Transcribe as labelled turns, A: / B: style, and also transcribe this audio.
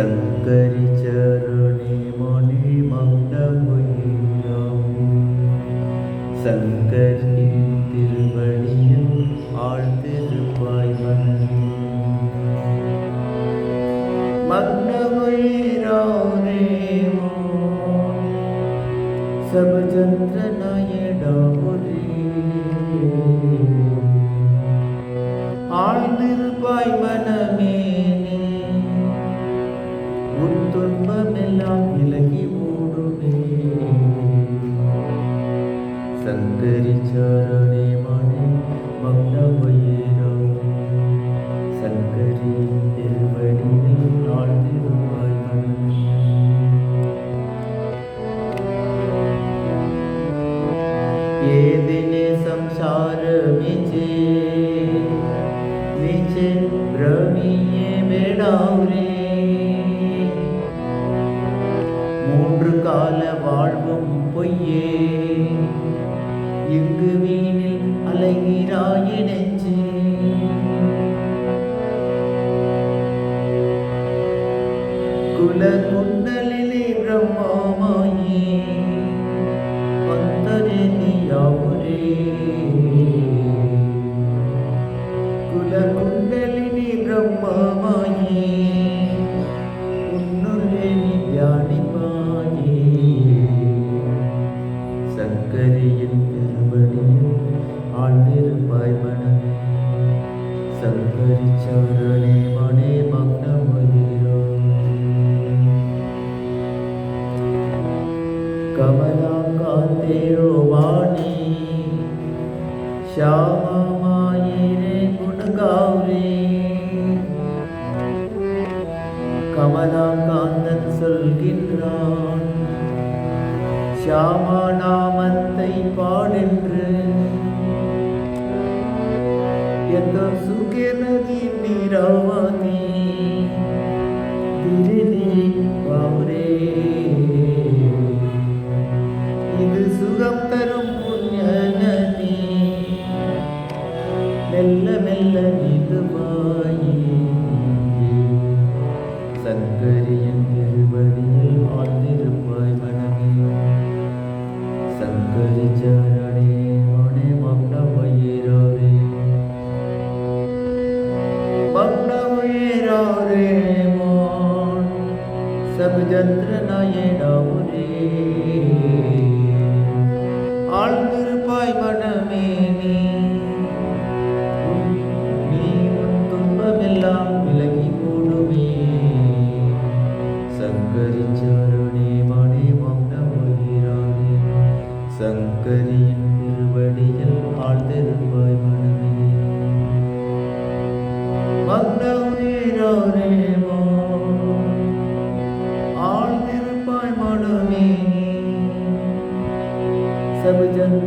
A: സങ്കരിച്ചരുണി മണി മൗനമുയിരാം സങ്കരി തിരുവടിയിൽ ആഴ്ത്തിരുപ്പായി മനമേ മഗ്നമുയിരാനേ सब തുൻപമെല്ലാം ഇളകി ഓടുമേ. സങ്കരിച്ചാരണേ മണി മഗ്നവയേരാമേ ഏതിനെ സംസാരമിച്ച്? വിച്ച് ഭ്രമിയെ വേടാവേ எங்கு வீணில் அலைகிறாயிடஞ்சு குல குண்டலிலே பிரம்மாமாயே பந்தரே நீயாவுரே குல குண்டலினி பிரம்மாமா சங்கரியின் திருவடியில் ஆழ்ந்திருப்பாய் மனமே. சங்கரி சரணே மனே மக்னமுதிரோ கமலா காந்தேரோ வாணி. ஷாமா மாயிரே குணகாவுரே கமலா காந்தன் சொல்கின்றான். ஷியாமா நாமத்தை பாடென்று. எந்த சுகிரதி நீராவதி திருதி பாவரே. இது சுகம் தரும் புண்ணிய நதி மெல்ல மெல்ல நிதுவாயே சப் ஜந்திரனாயே டாவுரே ஆழ்ந்திருப்பாய் மனமே நீ நீ உன் துன்பமெல்லாம் விலகி போடுமே சங்கரிச்சருணே மணி மௌனமொழிரானே சங்கரியின்